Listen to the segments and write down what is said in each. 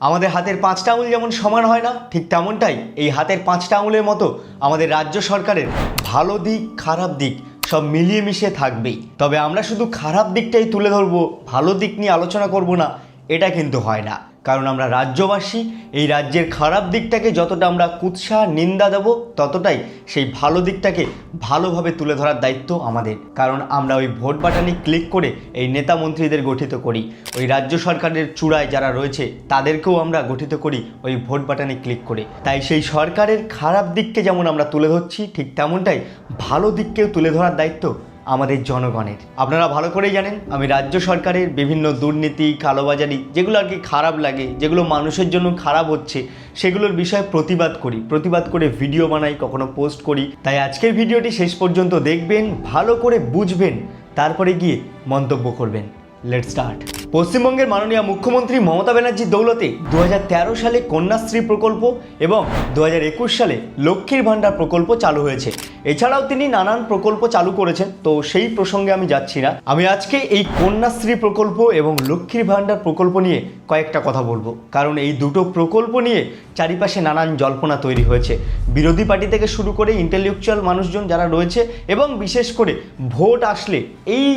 আমাদের হাতের পাঁচটা আঙুল যেমন সমান হয় না, ঠিক তেমনটাই এই হাতের পাঁচটা আঙুলের মতো আমাদের রাজ্য সরকারের ভালো দিক, খারাপ দিক সব মিলিয়ে মিশিয়ে থাকবেই। তবে আমরা শুধু খারাপ দিকটাই তুলে ধরবো, ভালো দিক নিয়ে আলোচনা করব না, এটা কিন্তু হয় না। কারণ আমরা রাজ্যবাসী, এই রাজ্যের খারাপ দিকটাকে যতটা আমরা কুৎসা, নিন্দা দেব, ততটাই সেই ভালো দিকটাকে ভালোভাবে তুলে ধরার দায়িত্ব আমাদের। কারণ আমরা ওই ভোট বাটানি ক্লিক করে এই নেতা মন্ত্রীদের গঠিত করি। ওই রাজ্য সরকারের চূড়ায় যারা রয়েছে, তাদেরকেও আমরা গঠিত করি ওই ভোট বাটানি ক্লিক করে। তাই সেই সরকারের খারাপ দিককে যেমন আমরা তুলে ধরছি, ঠিক তেমনটাই ভালো দিককেও তুলে ধরার দায়িত্ব আমাদের জনগণের। আপনারা ভালো করেই জানেন, আমি রাজ্য সরকারের বিভিন্ন দুর্নীতি, কালোবাজারি, যেগুলো আর কি খারাপ লাগে, যেগুলো মানুষের জন্য খারাপ হচ্ছে, সেগুলোর বিষয়ে প্রতিবাদ করি। প্রতিবাদ করে ভিডিও বানাই, কখনো পোস্ট করি। তাই আজকের ভিডিওটি শেষ পর্যন্ত দেখবেন, ভালো করে বুঝবেন, তারপরে গিয়ে মন্তব্য করবেন। লেট স্টার্ট পশ্চিমবঙ্গের মাননীয় মুখ্যমন্ত্রী মমতা ব্যানার্জির দৌলতে দু হাজার তেরো সালে কন্যাশ্রী প্রকল্প এবং দু হাজার একুশ সালে লক্ষ্মীর ভাণ্ডার প্রকল্প চালু হয়েছে। এছাড়াও তিনি নানান প্রকল্প চালু করেছেন, তো সেই প্রসঙ্গে আমি যাচ্ছি না। আমি আজকে এই কন্যাশ্রী প্রকল্প এবং লক্ষ্মীর ভাণ্ডার প্রকল্প নিয়ে কয়েকটা কথা বলব। কারণ এই দুটো প্রকল্প নিয়ে চারিপাশে নানান জল্পনা তৈরি হয়েছে। বিরোধী পার্টি থেকে শুরু করে ইন্টেলেকচুয়াল মানুষজন যারা রয়েছে এবং বিশেষ করে ভোট আসলে এই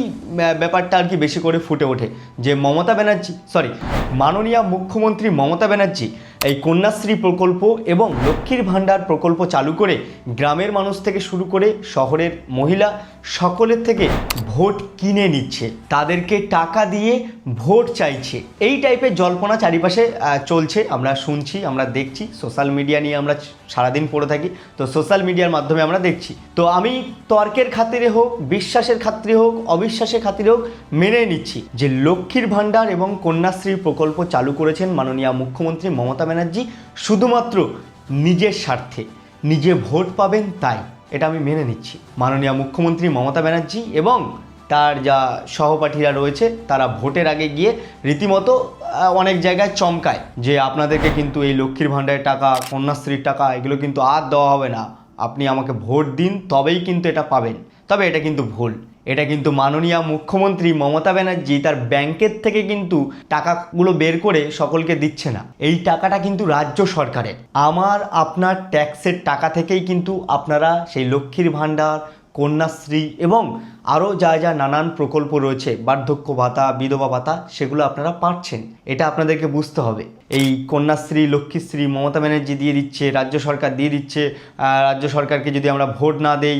ব্যাপারটা আর কি বেশি করে ফুটে ওঠে। যে মমতা ব্যানার্জি সরি মাননীয় মুখ্যমন্ত্রী মমতা ব্যানার্জি এই কন্যাশ্রী প্রকল্প এবং লক্ষ্মীর ভাণ্ডার প্রকল্প চালু করে গ্রামের মানুষ থেকে শুরু করে শহরের মহিলা সকলের থেকে ভোট কিনে নিচ্ছে। তাদেরকে টাকা দিয়ে ভোট চাইছে। এই টাইপের জল্পনা চারিপাশে চলছে। আমরা শুনছি, আমরা দেখছি। সোশ্যাল মিডিয়া নিয়ে আমরা সারাদিন পড়ে থাকি। তো সোশ্যাল মিডিয়ার মাধ্যমে আমরা দেখছি। তো আমি তর্কের খাতিরে হোক, বিশ্বাসের খাতিরে হোক, অবিশ্বাসের খাতিরে হোক মেনে নিচ্ছি যে লক্ষ্মীর ভাণ্ডার এবং কন্যাশ্রী প্রকল্প চালু করেছেন মাননীয় মুখ্যমন্ত্রী মমতা ব্যানার্জি শুধুমাত্র নিজের স্বার্থে। নিজে ভোট পাবেন তাই। এটা আমি মেনে নিচ্ছি। মাননীয় মুখ্যমন্ত্রী মমতা ব্যানার্জি এবং তার যা সহপাঠীরা রয়েছে, তারা ভোটের আগে গিয়ে রীতিমতো অনেক জায়গায় চমকায় যে আপনাদেরকে কিন্তু এই লক্ষ্মীর ভাণ্ডারের টাকা, কন্যাশ্রীর টাকা, এগুলো কিন্তু আর দেওয়া হবে না। আপনি আমাকে ভোট দিন, তবেই কিন্তু এটা পাবেন। তবে এটা কিন্তু ভুল। এটা কিন্তু মাননীয় মুখ্যমন্ত্রী মমতা ব্যানার্জি তার ব্যাংকের থেকে কিন্তু টাকাগুলো বের করে সকলকে দিচ্ছে না। এই টাকাটা কিন্তু রাজ্য সরকারের। আমার, আপনার ট্যাক্সের টাকা থেকেই কিন্তু আপনারা সেই লক্ষ্মীর ভাণ্ডার কন্যাশ্রী এবং আরও যা যা নানান প্রকল্প রয়েছে, বার্ধক্য ভাতা, বিধবা ভাতা, সেগুলো আপনারা পাচ্ছেন। এটা আপনাদেরকে বুঝতে হবে। এই কন্যাশ্রী, লক্ষ্মীশ্রী মমতা ব্যানার্জি দিয়ে দিচ্ছে, রাজ্য সরকার দিয়ে দিচ্ছে রাজ্য সরকারকে যদি আমরা ভোট না দেই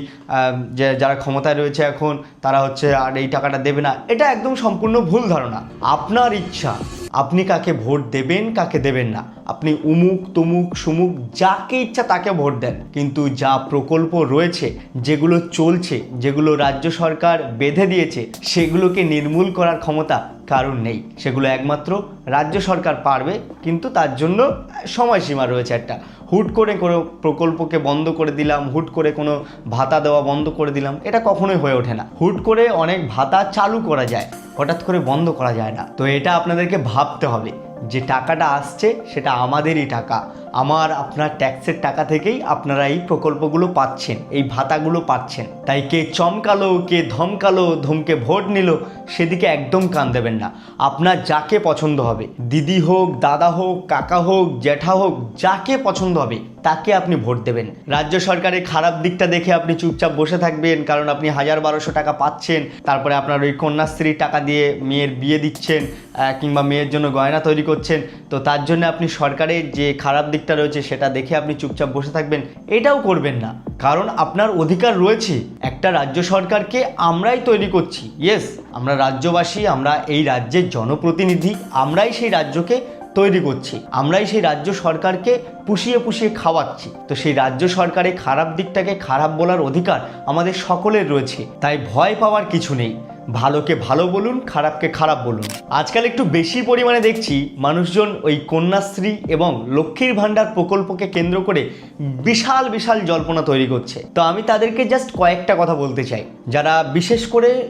যে যারা ক্ষমতায় রয়েছে এখন, তারা হচ্ছে আর এই টাকাটা দেবে না। এটা একদম সম্পূর্ণ ভুল ধারণা। আপনার ইচ্ছা আপনি কাকে ভোট দেবেন, কাকে দেবেন না। আপনি উমুক, তুমুক, সুমুক, যাকে ইচ্ছা তাকে ভোট দেন। কিন্তু যা প্রকল্প রয়েছে, যেগুলো চলছে, যেগুলো রাজ্য সরকার বেঁধে দিয়েছে, সেগুলোকে নির্মূল করার ক্ষমতা কারণ নেই। সেগুলো একমাত্র রাজ্য সরকার পারবে, কিন্তু তার জন্য সময়সীমা রয়েছে একটা। হুট করে কোনো প্রকল্পকে বন্ধ করে দিলাম, হুট করে কোনো ভাতা দেওয়া বন্ধ করে দিলাম, এটা কখনোই হয়ে ওঠে না। হুট করে অনেক ভাতা চালু করা যায়, হঠাৎ করে বন্ধ করা যায় না। তো এটা আপনাদেরকে ভাবতে হবে। যে টাকাটা আসছে, সেটা আমাদেরই টাকা। আমার, আপনার ট্যাক্সের টাকা থেকেই আপনারা এই প্রকল্পগুলো পাচ্ছেন, এই ভাতাগুলো পাচ্ছেন। তাই কে চমকালো, কে ধমকালো, ধমকে ভোট নিল, সেদিকে একদম কান দেবেন না। আপনার যাকে পছন্দ হবে, দিদি হোক, দাদা হোক, কাকা হোক, জ্যাঠা হোক, যাকে পছন্দ হবে তাকে আপনি ভোট দেবেন। রাজ্য সরকারের খারাপ দিকটা দেখে আপনি চুপচাপ বসে থাকবেন, কারণ আপনি হাজার বারোশো টাকা পাচ্ছেন, তারপরে আপনার ওই কন্যাশ্রী টাকা দিয়ে মেয়ের বিয়ে দিচ্ছেন কিংবা মেয়ের জন্য গয়না তৈরি করছেন। তো তার জন্য আপনি সরকারের যে খারাপ দিকটা রয়েছে সেটা দেখে আপনি চুপচাপ বসে থাকবেন, এটাও করবেন না। কারণ আপনার অধিকার রয়েছে। একটা রাজ্য সরকারকে আমরাই তৈরি করছি। ইয়েস আমরা রাজ্যবাসী, আমরা এই রাজ্যের জনপ্রতিনিধি, আমরাই সেই রাজ্যকে তৈরি করছি। আমরাই সেই রাজ্য সরকারকে পুষিয়ে পুষিয়ে খাওয়াচ্ছি। তো সেই রাজ্য সরকারের খারাপ দিকটাকে খারাপ বলার অধিকার আমাদের সকলের রয়েছে। তাই ভয় পাওয়ার কিছু নেই। ভালোকে ভালো বলুন, খারাপকে খারাপ বলুন। আজকাল একটু বেশি পরিমাণে দেখছি মানুষজন ওই কন্যাশ্রী এবং লক্ষ্মীর ভাণ্ডার প্রকল্পকে কেন্দ্র করে বিশাল বিশাল জল্পনা তৈরি করছে। তো আমি তাদেরকে জাস্ট কয়েকটা কথা বলতে চাই। যারা বিশেষ করে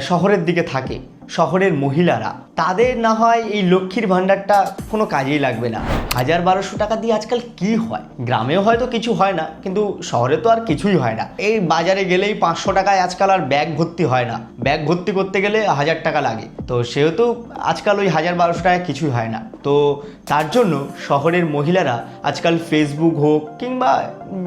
শহরের দিকে থাকে শহরের মহিলারা। তাদের না হয় এই লক্ষ্মীর ভাণ্ডারটা কোনো কাজেই লাগবে না। হাজার বারোশো টাকা দিয়ে আজকাল কি হয়? গ্রামেও হয়তো কিছু হয় না, কিন্তু শহরে তো আর কিছুই হয় না। এই বাজারে গেলেই পাঁচশো টাকায় আজকাল আর ব্যাগ ভর্তি হয় না। ব্যাগ ভর্তি করতে গেলে হাজার টাকা লাগে। তো সেহেতু আজকাল ওই হাজার বারোশো টাকায় কিছুই হয় না। তো তার জন্য শহরের মহিলারা আজকাল ফেসবুক হোক কিংবা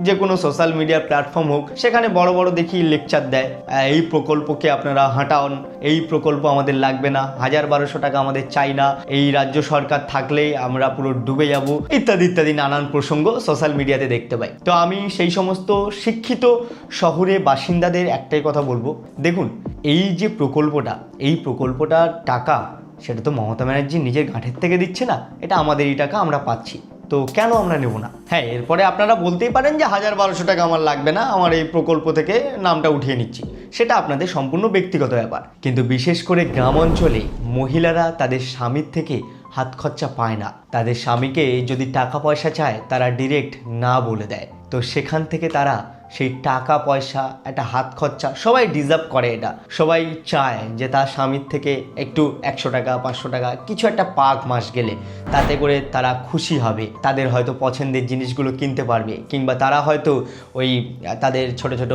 যে কোনো সোশ্যাল মিডিয়া প্ল্যাটফর্ম হোক, সেখানে বড় বড় দেখি লেকচার দেয়। এই প্রকল্পকে আপনারা হাঁটান, এই প্রকল্প আমাদের লাগবে না। হাজার বারোশো টাকা আমাদের চাই না। এই রাজ্য সরকার থাকলেই আমরা পুরো ডুবে যাব। ইত্যাদি ইত্যাদি নানান প্রসঙ্গ সোশ্যাল মিডিয়াতে দেখতে পাই। তো আমি সেই সমস্ত শিক্ষিত শহরে বাসিন্দাদের একটাই কথা বলব। দেখুন, এই যে প্রকল্পটা, এই প্রকল্পটার টাকা সেটা তো মমতা ব্যানার্জি নিজের গাঁঠের থেকে দিচ্ছে না। এটা আমাদেরই টাকা, আমরা পাচ্ছি। তো কেন আমরা নেব না? হ্যাঁ এরপরে আপনারা বলতেই পারেন যে হাজার বারোশো টাকা আমার লাগবে না, আমার এই প্রকল্প থেকে নামটা উঠিয়ে নিচ্ছি। সেটা আপনাদের সম্পূর্ণ ব্যক্তিগত ব্যাপার। কিন্তু বিশেষ করে গ্রাম অঞ্চলে মহিলারা তাদের স্বামীর থেকে হাত খরচা পায় না। তাদের স্বামীকে যদি টাকা পয়সা চায়, তারা ডিরেক্ট না বলে দেয়। তো সেখান থেকে তারা সেই টাকা, পয়সা, একটা হাত খরচা, সবাই ডিজার্ভ করে এটা। সবাই চায় যে তার স্বামীর থেকে একটু একশো টাকা, পাঁচশো টাকা, কিছু একটা পাক মাস গেলে তাতে করে তারা খুশি হবে। তাদের হয়তো পছন্দের জিনিসগুলো কিনতে পারবে, কিংবা তারা হয়তো ওই, তাদের ছোট ছোট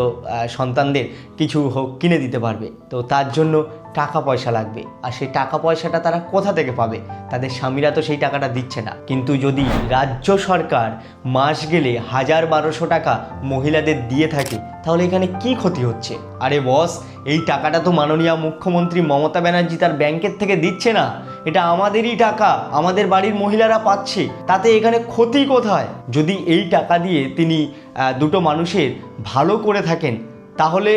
সন্তানদের কিছু হোক কিনে দিতে পারবে। তো তার জন্য টাকা পয়সা লাগবে। আর সেই টাকা পয়সাটা তারা কোথা থেকে পাবে? তাদের স্বামীরা তো সেই টাকাটা দিচ্ছে না। কিন্তু যদি রাজ্য সরকার মাস গেলে হাজার বারোশো টাকা মহিলাদের দিয়ে থাকে, তাহলে এখানে কি ক্ষতি হচ্ছে? আরে বস, এই টাকাটা তো মাননীয় মুখ্যমন্ত্রী মমতা ব্যানার্জি তার ব্যাংকের থেকে দিচ্ছে না। এটা আমাদেরই টাকা, আমাদের বাড়ির মহিলারা পাচ্ছে। তাতে এখানে ক্ষতি কোথায়? যদি এই টাকা দিয়ে তিনি দুটো মানুষের ভালো করে থাকেন, তাহলে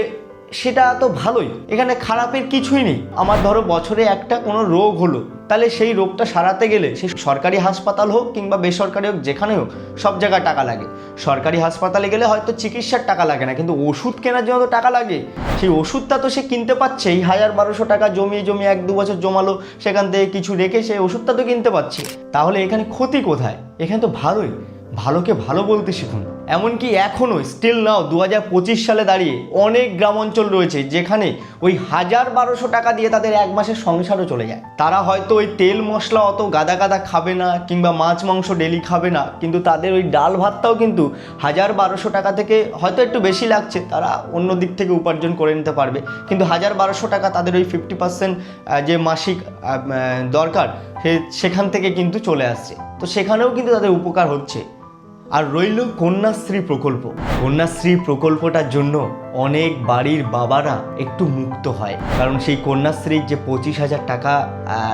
সেটা তো ভালোই। এখানে খারাপের কিছুই নেই। আমার ধরো বছরে একটা কোনো রোগ হলো, তাহলে সেই রোগটা সারাতে গেলে সে সরকারি হাসপাতাল হোক কিংবা বেসরকারি হোক, যেখানে হোক, সব জায়গায় টাকা লাগে। সরকারি হাসপাতালে গেলে হয়তো চিকিৎসার টাকা লাগে না, কিন্তু ওষুধ কেনার জন্য তো টাকা লাগে। সেই ওষুধটা তো সে কিনতে পারছে এই হাজার বারোশো টাকা জমিয়ে জমিয়ে এক দু বছর জমালো, সেখান থেকে কিছু রেখে সেই ওষুধটা তো কিনতে পারছে তাহলে এখানে ক্ষতি কোথায়? এখানে তো ভালোই। ভালোকে ভালো বলতে শিখুন। এমনকি এখনও স্টিল নাও দু হাজার পঁচিশ সালে দাঁড়িয়ে অনেক গ্রাম অঞ্চল রয়েছে যেখানে ওই হাজার বারোশো টাকা দিয়ে তাদের এক মাসের সংসারও চলে যায়। তারা হয়তো ওই তেল মশলা অত গাদা গাদা খাবে না কিংবা মাছ মাংস ডেলি খাবে না, কিন্তু তাদের ওই ডাল ভাতটাও কিন্তু হাজার বারোশো টাকা থেকে হয়তো একটু বেশি লাগছে, তারা অন্য দিক থেকে উপার্জন করে নিতে পারবে। কিন্তু হাজার বারোশো টাকা তাদের ওই ফিফটি পার্সেন্ট যে মাসিক দরকার সেখান থেকে কিন্তু চলে আসছে। তো সেখানেও কিন্তু তাদের উপকার হচ্ছে। আর রইল কন্যাশ্রী প্রকল্প। কন্যাশ্রী প্রকল্পটার জন্য অনেক বাড়ির বাবারা একটু মুক্ত হয়। কারণ সেই কন্যাশ্রীর যে পঁচিশ হাজার টাকা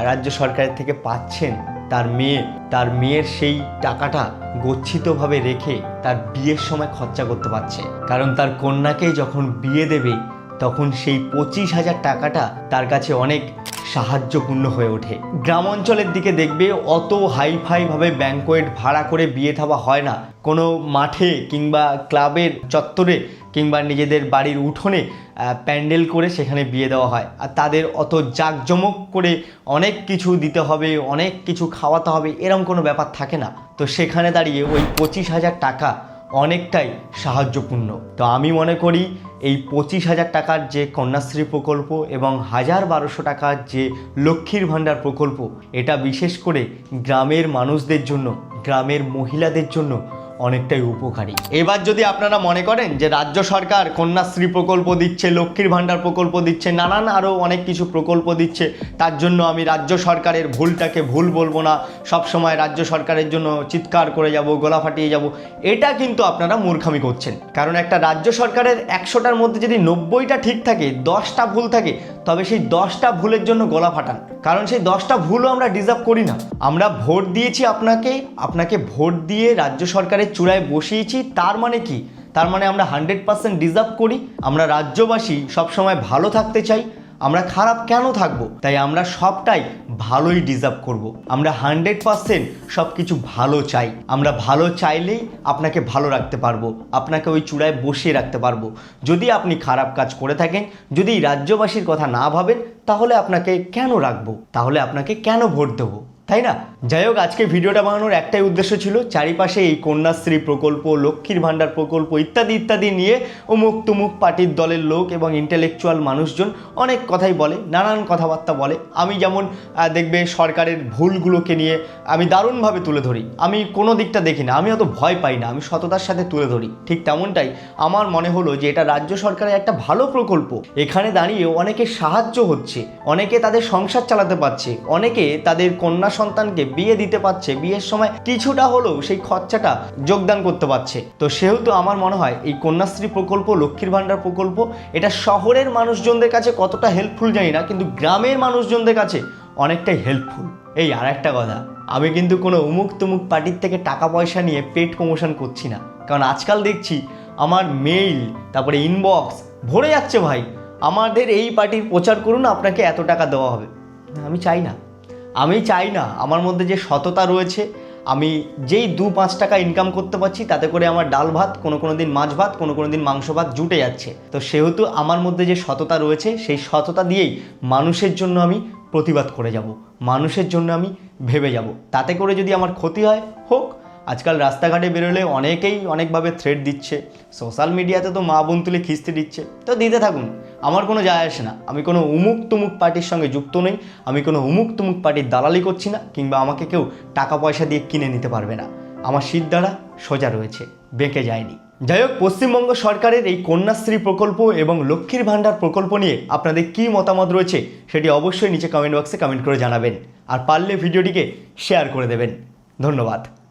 রাজ্য সরকারের থেকে পাচ্ছেন তার মেয়ে, তার মেয়ের সেই টাকাটা গচ্ছিতভাবে রেখে তার বিয়ের সময় খরচা করতে পারছে। কারণ তার কন্যাকে যখন বিয়ে দেবে, তখন সেই পঁচিশ হাজার টাকাটা তার কাছে অনেক সাহায্যপূর্ণ হয়ে ওঠে। গ্রাম অঞ্চলের দিকে দেখবে অত হাইফাইভাবে ব্যাঙ্কোয়েট ভাড়া করে বিয়ে থাবা হয় না। কোনো মাঠে কিংবা ক্লাবের চত্বরে কিংবা নিজেদের বাড়ির উঠোনে প্যান্ডেল করে সেখানে বিয়ে দেওয়া হয়। আর তাদের অত জাঁকজমক করে অনেক কিছু দিতে হবে, অনেক কিছু খাওয়াতে হবে এরকম কোনো ব্যাপার থাকে না। তো সেখানে দাঁড়িয়ে ওই পঁচিশ হাজার টাকা অনেকটাই সাহায্যপূর্ণ। তো আমি মনে করি এই পঁচিশ হাজার টাকার যে কন্যাশ্রী প্রকল্প এবং হাজার বারোশো টাকার যে লক্ষ্মীর ভাণ্ডার প্রকল্প, এটা বিশেষ করে গ্রামের মানুষদের জন্য, গ্রামের মহিলাদের জন্য অনেকটাই উপকারী। এবার যদি আপনারা মনে করেন যে রাজ্য সরকার কন্যাশ্রী প্রকল্প দিচ্ছে, লক্ষ্মীর ভাণ্ডার প্রকল্প দিচ্ছে, নানান আরও অনেক কিছু প্রকল্প দিচ্ছে, তার জন্য আমি রাজ্য সরকারের ভুলটাকে ভুল বলব না। সব সময় রাজ্য সরকারের জন্য চিৎকার করে যাব, গলা ফাটিয়ে যাব। এটা কিন্তু আপনারা মূর্খামি করছেন। কারণ একটা রাজ্য সরকারের একশোটার মধ্যে যদি নব্বইটা ঠিক থাকে, দশটা ভুল থাকে তবে সেই দশটা ভুলের জন্য গলা ফাটান। কারণ সেই দশটা ভুলও আমরা ডিজার্ভ করি না। আমরা ভোট দিয়েছি আপনাকে আপনাকে ভোট দিয়ে রাজ্য সরকারের চূড়ায় বসিয়েছি, তার মানে কি? তার মানে আমরা হান্ড্রেড পার্সেন্ট ডিজার্ভ করি, আমরা রাজ্যবাসী সবসময় ভালো থাকতে চাই আমরা খারাপ কেন থাকব? তাই আমরা সবটাই ভালোই ডিজার্ভ করব। আমরা হান্ড্রেড পার্সেন্ট সব কিছু ভালো চাই। আমরা ভালো চাইলেই আপনাকে ভালো রাখতে পারব। আপনাকে ওই চূড়ায় বসিয়ে রাখতে পারব। যদি আপনি খারাপ কাজ করে থাকেন, যদি রাজ্যবাসীর কথা না ভাবেন, তাহলে আপনাকে কেন রাখব? তাহলে আপনাকে কেন ভোট দেবো? তাই না? যাই হোক আজকে ভিডিওটা বানানোর একটাই উদ্দেশ্য ছিল চারিপাশে এই কন্যাশ্রী প্রকল্প, লক্ষ্মীর ভাণ্ডার প্রকল্প ইত্যাদি ইত্যাদি নিয়ে অমুক তুমুক পার্টির দলের লোক এবং ইন্টেলেকচুয়াল মানুষজন অনেক কথাই বলে, নানান কথাবার্তা বলে। আমি যেমন দেখবে সরকারের ভুলগুলোকে নিয়ে আমি দারুণভাবে তুলে ধরি। আমি কোনো দিকটা দেখি না আমি অত ভয় পাই না, আমি সততার সাথে তুলে ধরি। ঠিক তেমনটাই আমার মনে হলো যে এটা রাজ্য সরকারের একটা ভালো প্রকল্প। এখানে দাঁড়িয়ে অনেকে সাহায্য হচ্ছে, অনেকে তাদের সংসার চালাতে পারছে, অনেকে তাদের কন্যা সন্তানকে বিয়ে দিতে পারছে, বিয়ের সময় কিছুটা হলেও সেই খরচাটা যোগদান করতে পারছে। তো সেহেতু আমার মনে হয় এই কন্যাশ্রী প্রকল্প, লক্ষ্মীর ভাণ্ডার প্রকল্প, এটা শহরের মানুষজনদের কাছে কতটা হেল্পফুল জানি না, কিন্তু গ্রামের মানুষজনদের কাছে অনেকটাই হেল্পফুল এই আর একটা কথা, আমি কিন্তু কোনো উমুক তুমুক পার্টির থেকে টাকা পয়সা নিয়ে পেট প্রমোশন করছি না। কারণ আজকাল দেখছি আমার মেইল তারপরে ইনবক্স ভরে যাচ্ছে ভাই। আমাদের এই পার্টির প্রচার করুন, আপনাকে এত টাকা দেওয়া হবে। আমি চাই না। আমি চাই না আমার মধ্যে যে সততা রয়েছে, আমি যেই দু পাঁচ টাকা ইনকাম করতে পারছি, তাতে করে আমার ডাল ভাত, কোনো কোনো দিন মাছ ভাত, কোনো কোনো দিন মাংস ভাত জুটে যাচ্ছে। তো সেহেতু আমার মধ্যে যে সততা রয়েছে, সেই সততা দিয়েই মানুষের জন্য আমি প্রতিবাদ করে যাব, মানুষের জন্য আমি ভেবে যাব। তাতে করে যদি আমার ক্ষতি হয়, হোক আজকাল রাস্তাঘাটে বেরোলে অনেকেই অনেকভাবে থ্রেড দিচ্ছে। সোশ্যাল মিডিয়াতে তো মা বোন তুলে খিস্তি দিচ্ছে। তো দিতে থাকুন, আমার কোনো যায় আসে না। আমি কোনো উমুক তুমুক পার্টির সঙ্গে যুক্ত নই। আমি কোনো উমুক তুমুক পার্টির দালালি করছি না, কিংবা আমাকে কেউ টাকা পয়সা দিয়ে কিনে নিতে পারবে না। আমার শীত দ্বারা সোজা রয়েছে, বেঁকে যায়নি। যাই হোক, পশ্চিমবঙ্গ সরকারের এই কন্যাশ্রী প্রকল্প এবং লক্ষ্মীর ভাণ্ডার প্রকল্প নিয়ে আপনাদের কী মতামত রয়েছে, সেটি অবশ্যই নিচে কমেন্ট বক্সে কমেন্ট করে জানাবেন। আর পারলে ভিডিওটিকে শেয়ার করে দেবেন। ধন্যবাদ।